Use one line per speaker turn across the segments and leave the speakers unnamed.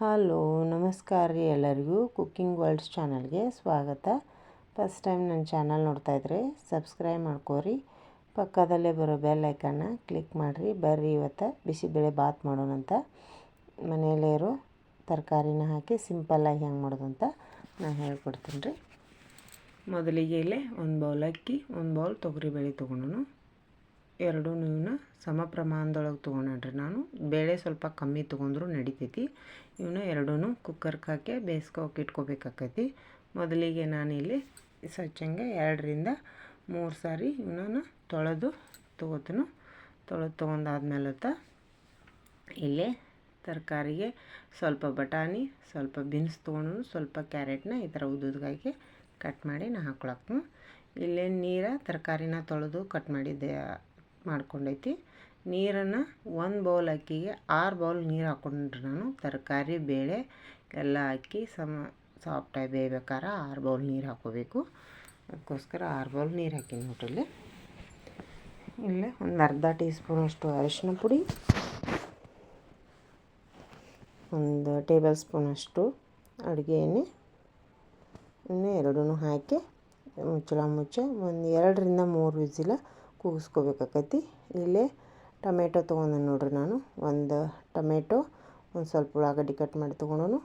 Hello, ನಮಸ್ಕಾರ ರೀ ಎಲ್ಲರಿಗೂ. ಕುಕ್ಕಿಂಗ್ ವರ್ಲ್ಡ್ಸ್ ಚಾನಲ್ಗೆ ಸ್ವಾಗತ. ಫಸ್ಟ್ ಟೈಮ್ ನನ್ನ ಚಾನಲ್ ನೋಡ್ತಾ ಇದ್ರೆ ಸಬ್ಸ್ಕ್ರೈಬ್ ಮಾಡ್ಕೋರಿ. ಪಕ್ಕದಲ್ಲೇ ಬರೋ ಬೆಲ್ ಐಕನ್ನ ಕ್ಲಿಕ್ ಮಾಡಿರಿ. ಬರ್ರಿ ಇವತ್ತು ಬಿಸಿಬೇಳೆ ಬಾತ್ ಮಾಡೋಣಂತ ಮನೆಯಲ್ಲೇ ಇರೋ ತರಕಾರಿನ ಹಾಕಿ ಸಿಂಪಲ್ಲಾಗಿ ಹೆಂಗೆ ಮಾಡೋದು ಅಂತ ನಾನು ಹೇಳ್ಕೊಡ್ತೀನಿ ರೀ. ಮೊದಲಿಗೆ ಇಲ್ಲೇ ಒಂದು ಬೌಲ್ ಅಕ್ಕಿ, ಒಂದು ಬೌಲ್ ತೊಗರಿಬೇಳೆ ತೊಗೊಂಡು ಎರಡೂ ಇವನ್ನ ಸಮ ಪ್ರಮಾಣದೊಳಗೆ ತೊಗೊಂಡ್ರಿ ನಾನು ಬೇಳೆ ಸ್ವಲ್ಪ ಕಮ್ಮಿ ತೊಗೊಂಡ್ರು ನಡಿತೈತಿ. ಇವನ್ನ ಎರಡೂ ಕುಕ್ಕರ್ಗೆ ಹಾಕಿ ಬೇಯಿಸ್ಕೋಕೆ ಇಟ್ಕೋಬೇಕಾಕೈತಿ. ಮೊದಲಿಗೆ ನಾನಿಲ್ಲಿ ಸ್ವಚ್ಛಂಗೆ ಎರಡರಿಂದ ಮೂರು ಸಾರಿ ಇವನ್ನ ತೊಳೆದು ತೊಗೋತನು. ತೊಳೆದು ತೊಗೊಂಡಾದ್ಮೇಲೆ ಇಲ್ಲೇ ತರಕಾರಿಗೆ ಸ್ವಲ್ಪ ಬಟಾಣಿ, ಸ್ವಲ್ಪ ಬೀನ್ಸ್ ತೊಗೊಂಡು ಸ್ವಲ್ಪ ಕ್ಯಾರೆಟ್ನ ಈ ಥರ ಉದ್ದುದ್ಗಾಗಿ ಕಟ್ ಮಾಡಿ ನಾನು ಹಾಕ್ಕೊಳಕ್ನು ಇಲ್ಲೇ ನೀರ ತರಕಾರಿನ ತೊಳೆದು ಕಟ್ ಮಾಡಿದ್ದೆ ಮಾಡ್ಕೊಂಡೈತಿ. ನೀರನ್ನು ಒಂದು ಬೌಲ್ ಅಕ್ಕಿಗೆ ಆರು ಬೌಲ್ ನೀರು ಹಾಕ್ಕೊಂಡ್ರೆ ನಾನು. ತರಕಾರಿ, ಬೇಳೆ ಎಲ್ಲ ಹಾಕಿ ಸಮ ಸಾಫ್ಟಾಗಿ ಬೇಯ್ಬೇಕಾರೆ ಆರು ಬೌಲ್ ನೀರು ಹಾಕ್ಕೋಬೇಕು ಅದಕ್ಕೋಸ್ಕರ ಆರು ಬೌಲ್ ನೀರು ಹಾಕೀನಿ ನೋಡ್ರಿ ಇಲ್ಲೇ ಒಂದು ಅರ್ಧ ಟೀ ಸ್ಪೂನಷ್ಟು ಅರಿಶಿನ ಪುಡಿ, ಒಂದು ಟೇಬಲ್ ಸ್ಪೂನಷ್ಟು ಅಡುಗೆ ಎಣ್ಣೆ ಎಣ್ಣೆ ಎರಡೂ ಹಾಕಿ ಮುಚ್ಚಳ ಮುಚ್ಚೆ ಒಂದು ಎರಡರಿಂದ ಮೂರು ವಿಸಿಲ ಕೂಗಿಸ್ಕೋಬೇಕಾಕೈತಿ ಇಲ್ಲೇ ಟೊಮೆಟೊ ತೊಗೊಂಡೆ ನೋಡ್ರಿ ನಾನು. ಒಂದು ಟೊಮೆಟೊ, ಒಂದು ಸ್ವಲ್ಪ ಉಳ್ಳಾಗಡ್ಡಿ ಕಟ್ ಮಾಡಿ ತೊಗೊಂಡು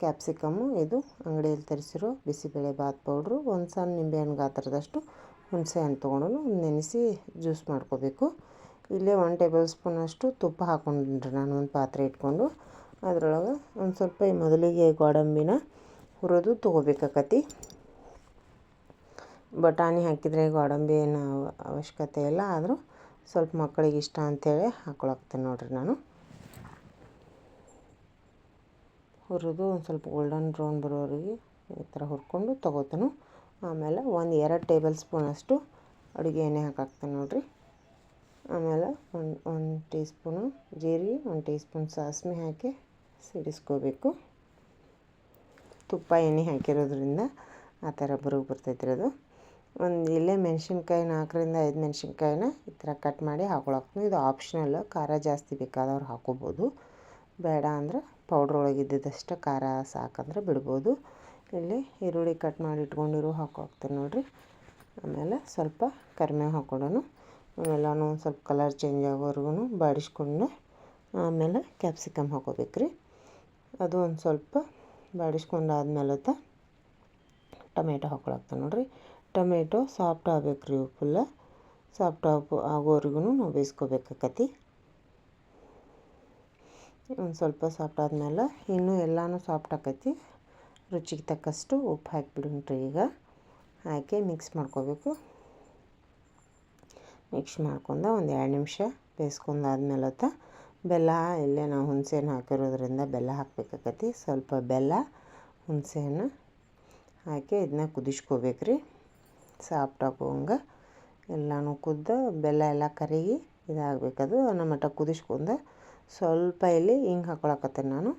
ಕ್ಯಾಪ್ಸಿಕಮ್ಮು, ಇದು ಅಂಗಡಿಯಲ್ಲಿ ತರಿಸಿರೋ ಬಿಸಿಬೇಳೆ ಬಾತ್ ಪೌಡ್ರು, ಒಂದು ಸಣ್ಣ ನಿಂಬೆಹಣ್ಣು ಗಾತ್ರದಷ್ಟು ಹುಣಸೆ ಹಣ್ಣು ತೊಗೊಂಡು ನೆನೆಸಿ ಜ್ಯೂಸ್ ಮಾಡ್ಕೋಬೇಕು. ಇಲ್ಲೇ ಒನ್ ಟೇಬಲ್ ಸ್ಪೂನಷ್ಟು ತುಪ್ಪ ಹಾಕ್ಕೊಂಡ್ರಿ ನಾನು, ಒಂದು ಪಾತ್ರೆ ಇಟ್ಕೊಂಡು. ಅದರೊಳಗೆ ಒಂದು ಸ್ವಲ್ಪ ಮೊದಲಿಗೆ ಗೋಡಂಬಿನ ಹುರಿದು ತೊಗೋಬೇಕಾಕತಿ. ಬಟಾಣಿ ಹಾಕಿದರೆ ಗೋಡಂಬಿ ಏನು ಅವಶ್ಯಕತೆ ಇಲ್ಲ. ಆದರೂ ಸ್ವಲ್ಪ ಮಕ್ಕಳಿಗೆ ಇಷ್ಟ ಅಂಥೇಳಿ ಹಾಕ್ಕೊಳಕ್ತೇನೆ ನೋಡಿರಿ ನಾನು. ಹುರಿದು ಒಂದು ಸ್ವಲ್ಪ ಗೋಲ್ಡನ್ ಬ್ರೌನ್ ಬರೋವರೆಗೆ ಈ ಥರ ಹುರ್ಕೊಂಡು ತೊಗೋತೀನಿ. ಆಮೇಲೆ ಒಂದು ಎರಡು ಟೇಬಲ್ ಸ್ಪೂನಷ್ಟು ಅಡುಗೆ ಎಣ್ಣೆ ಹಾಕಾಕ್ತೇನೆ ನೋಡಿರಿ. ಆಮೇಲೆ ಒಂದು ಒಂದು ಟೀ ಸ್ಪೂನು ಜೀರಿಗೆ ಒಂದು ಟೀ ಸ್ಪೂನ್ ಸಾಸಿವೆ ಹಾಕಿ ಸಿಡಿಸ್ಕೋಬೇಕು. ತುಪ್ಪ ಎಣ್ಣೆ ಹಾಕಿರೋದ್ರಿಂದ ಆ ಥರ ಬರೋಗಿ ಬರ್ತೈತ್ರಿ ಅದು. ಒಂದು ಇಲ್ಲೇ ಮೆಣಸಿನ್ಕಾಯಿ ನಾಲ್ಕರಿಂದ ಐದು ಮೆಣಸಿನ್ಕಾಯಿನ ಈ ಥರ ಕಟ್ ಮಾಡಿ ಹಾಕೊಳಕ್ನು ಇದು ಆಪ್ಷನಲ್ ಖಾರ ಜಾಸ್ತಿ ಬೇಕಾದವ್ರು ಹಾಕೋಬೋದು. ಬೇಡ ಅಂದ್ರೆ ಪೌಡ್ರ್ ಒಳಗಿದ್ದಷ್ಟು ಖಾರ ಸಾಕಂದ್ರೆ ಬಿಡ್ಬೋದು. ಇಲ್ಲಿ ಈರುಳ್ಳಿ ಕಟ್ ಮಾಡಿ ಇಟ್ಕೊಂಡಿರೋ ಹಾಕೋಗ್ತೀನಿ ನೋಡಿರಿ. ಆಮೇಲೆ ಸ್ವಲ್ಪ ಕರಿಬೇವು ಹಾಕ್ಕೊಡೋಣ. ಒಂದು ಸ್ವಲ್ಪ ಕಲರ್ ಚೇಂಜ್ ಆಗೋವರೆಗೂ ಬಾಡಿಸ್ಕೊಂಡು ಆಮೇಲೆ ಕ್ಯಾಪ್ಸಿಕಮ್ ಹಾಕೋಬೇಕು ರೀ ಅದು ಒಂದು ಸ್ವಲ್ಪ ಬಾಡಿಸ್ಕೊಂಡಾದ್ಮೇಲೆ ಟೊಮೆಟೊ ಹಾಕೊಳಕ್ತ ನೋಡಿರಿ. ಟೊಮೆಟೊ ಸಾಫ್ಟ್ ಆಗ್ಬೇಕು ರೀ ಫುಲ್ಲ ಸಾಫ್ಟ್ ಆಗೋ ಆಗೋವರೆಗೂ ನಾವು ಬೇಯಿಸ್ಕೋಬೇಕಾಕತಿ. ಒಂದು ಸ್ವಲ್ಪ ಸಾಫ್ಟ್ ಆದಮೇಲೆ ಇನ್ನೂ ಎಲ್ಲನೂ ಸಾಫ್ಟ್ ಆಕೈತಿ. ರುಚಿಗೆ ತಕ್ಕಷ್ಟು ಉಪ್ಪು ಹಾಕಿಬಿಡ್ರಿ ಈಗ. ಹಾಕಿ ಮಿಕ್ಸ್ ಮಾಡ್ಕೋಬೇಕು. ಮಿಕ್ಸ್ ಮಾಡ್ಕೊಂಡು ಒಂದು ಎರಡು ನಿಮಿಷ ಬೇಯಿಸ್ಕೊಂಡಾದ್ಮೇಲೆ ಬೆಲ್ಲ ಇಲ್ಲೇ ನಾವು ಹುಣಸೆಹಣ್ಣು ಹಾಕಿರೋದ್ರಿಂದ ಬೆಲ್ಲ ಹಾಕಬೇಕಾಕತಿ. ಸ್ವಲ್ಪ ಬೆಲ್ಲ, ಹುಣಸೆಹಣ್ಣು ಹಾಕಿ ಇದನ್ನ ಕುದಿಸ್ಕೋಬೇಕು ರೀ ಸಾಫ್ಟ್ ಎಲ್ಲಾನು ಕುದ್ದು ಬೆಲ್ಲ ಎಲ್ಲ ಕರಗಿ ಇದಾಗಬೇಕದು. ನಮ್ಮ ಮಟ್ಟ ಕುದಿಸ್ಕೊಂಡು ಸ್ವಲ್ಪ ಇಲ್ಲಿ ಹಿಂಗೆ ಹಾಕೊಳಕತ್ತೇನೆ ನಾನು.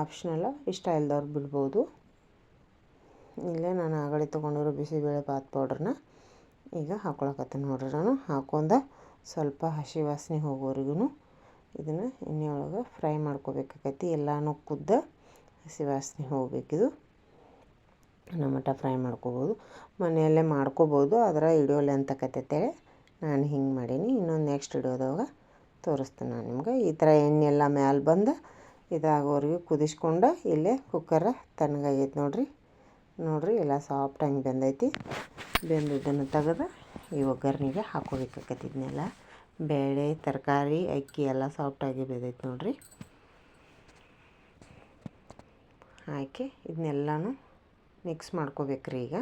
ಆಪ್ಷನಲ್ಲ ಇಷ್ಟ ಇಲ್ದವ್ರು ಬಿಡ್ಬೋದು. ಇಲ್ಲೇ ನಾನು ಆಗಡೆ ತೊಗೊಂಡಿರೋ ಬಿಸಿಬೇಳೆ ಬಾತ್ ಪೌಡ್ರನ್ನ ಈಗ ಹಾಕೊಳಕತ್ತೇನೆ ನೋಡ್ರಿ ನಾನು. ಹಾಕೊಂಡ ಸ್ವಲ್ಪ ಹಸಿ ವಾಸನೆ ಹೋಗೋವರೆಗೂ ಇದನ್ನು ಎಣ್ಣೆ ಒಳಗೆ ಫ್ರೈ ಮಾಡ್ಕೋಬೇಕಾಕೈತಿ ಎಲ್ಲನೂ ಕುದ್ದ ಹಸಿ ವಾಸನೆ ಹೋಗ್ಬೇಕಿದು. ಮಟ್ಟ ಫ್ರೈ ಮಾಡ್ಕೋಬೋದು. ಮನೆಯಲ್ಲೇ ಮಾಡ್ಕೋಬೋದು. ಅದರ ವಿಡಿಯೋ ಲೆಂತ್ ಆಕೈತೇಳಿ ನಾನು ಹಿಂಗೆ ಮಾಡೀನಿ. ಇನ್ನೊಂದು ನೆಕ್ಸ್ಟ್ ವಿಡಿಯೋದಾಗ ತೋರಿಸ್ತೀನಿ ನಾನು ನಿಮ್ಗೆ. ಈ ಥರ ಎಣ್ಣೆ ಎಲ್ಲ ಮ್ಯಾಲೆ ಬಂದು ಇದಾಗೋರಿಗೆ ಕುದಿಸ್ಕೊಂಡು ಇಲ್ಲೇ ಕುಕ್ಕರ ತಣ್ಣಗಾಗೈತೆ ನೋಡಿರಿ. ನೋಡಿರಿ, ಎಲ್ಲ ಸಾಫ್ಟಾಗಿ ಬೆಂದೈತಿ. ಬೆಂದಿದ್ದನ್ನು ತೆಗೆದು ಈ ಒಗ್ಗರಣೆಗೆ ಹಾಕೋಬೇಕಾಕೈತಿ ಇದನ್ನೆಲ್ಲ. ಬೇಳೆ, ತರಕಾರಿ, ಅಕ್ಕಿ ಎಲ್ಲ ಸಾಫ್ಟಾಗಿ ಬೆಂದೈತೆ ನೋಡಿರಿ. ಹಾಕಿ ಇದನ್ನೆಲ್ಲನೂ ಮಿಕ್ಸ್ ಮಾಡ್ಕೋಬೇಕ್ರಿ ಈಗ.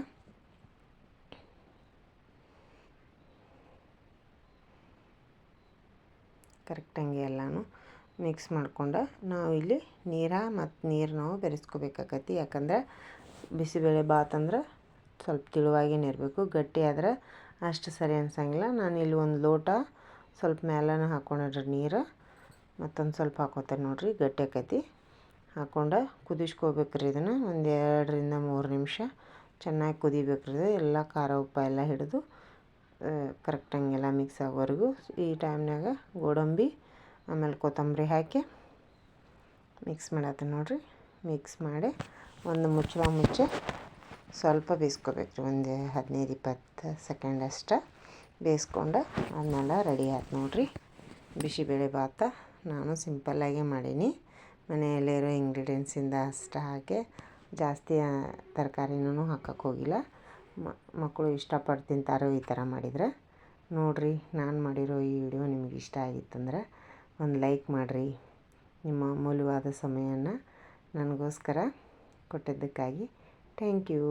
ಕರೆಕ್ಟಂಗೆ ಎಲ್ಲನೂ ಮಿಕ್ಸ್ ಮಾಡ್ಕೊಂಡು ನಾವು ಇಲ್ಲಿ ನೀರ ಮತ್ತು ನೀರು ನಾವು ಬೆರೆಸ್ಕೋಬೇಕಾಕತಿ ಯಾಕಂದ್ರೆ ಬಿಸಿಬೇಳೆ ಬಾತ್ ಅಂದ್ರೆ ಸ್ವಲ್ಪ ತಿಳುವಾಗಿನೇ ಇರಬೇಕು. ಗಟ್ಟಿ ಆದ್ರೆ ಅಷ್ಟು ಸರಿ ಅನ್ಸಂಗಿಲ್ಲ. ನಾನು ಇಲ್ಲಿ ಒಂದು ಲೋಟ ಸ್ವಲ್ಪ ಮೇಲನ ಹಾಕ್ಕೊಂಡ್ರಿ ನೀರು. ಮತ್ತೊಂದು ಸ್ವಲ್ಪ ಹಾಕೋತೇನೆ ನೋಡಿರಿ ಗಟ್ಟಿ ಆಕೈತಿ. ಹಾಕ್ಕೊಂಡು ಕುದಿಸ್ಕೋಬೇಕ್ರಿ ಇದನ್ನು. ಒಂದು ಎರಡರಿಂದ ಮೂರು ನಿಮಿಷ ಚೆನ್ನಾಗಿ ಕುದಿಬೇಕ್ರಿ ಎಲ್ಲ ಖಾರ ಉಪ್ಪು ಎಲ್ಲ ಹಿಡಿದು ಕರೆಕ್ಟಂಗೆಲ್ಲ ಮಿಕ್ಸ್ ಆಗೋವರೆಗೂ ಈ ಟೈಮ್ನಾಗ ಗೋಡಂಬಿ, ಆಮೇಲೆ ಕೊತ್ತಂಬರಿ ಹಾಕಿ ಮಿಕ್ಸ್ ಮಾಡತ್ತೆ ನೋಡಿರಿ. ಮಿಕ್ಸ್ ಮಾಡಿ ಒಂದು ಮುಚ್ಚಳ ಮುಚ್ಚಿ ಸ್ವಲ್ಪ ಬೇಯಿಸ್ಕೋಬೇಕ್ರಿ. ಒಂದು ಹದಿನೈದು ಇಪ್ಪತ್ತು ಸೆಕೆಂಡ್ ಅಷ್ಟು ಬೇಯಿಸ್ಕೊಂಡು ಅದನ್ನೆಲ್ಲ ರೆಡಿ ಆಯ್ತು ನೋಡಿರಿ. ಬಿಸಿಬೇಳೆ ಭಾತ ನಾನು ಸಿಂಪಲ್ಲಾಗೆ ಮಾಡೀನಿ. ಮನೆಯಲ್ಲಿರೋ ಇಂಗ್ರೀಡಿಯೆಂಟ್ಸಿಂದ ಅಷ್ಟು ಹಾಕಿ ಜಾಸ್ತಿ ತರಕಾರಿನೂ ಹಾಕಕ್ಕೆ ಹೋಗಿಲ್ಲ. ಮಕ್ಕಳು ಇಷ್ಟಪಟ್ಟು ತಿಂತಾರೋ ಈ ಥರ ಮಾಡಿದರೆ. ನೋಡಿರಿ, ನಾನು ಮಾಡಿರೋ ಈ ವಿಡಿಯೋ ನಿಮಗೆ ಇಷ್ಟ ಆಗಿತ್ತಂದ್ರೆ ಒಂದು ಲೈಕ್ ಮಾಡಿರಿ. ನಿಮ್ಮ ಅಮೂಲ್ಯವಾದ ಸಮಯನ ನನಗೋಸ್ಕರ ಕೊಟ್ಟಿದ್ದಕ್ಕಾಗಿ ಥ್ಯಾಂಕ್ ಯು.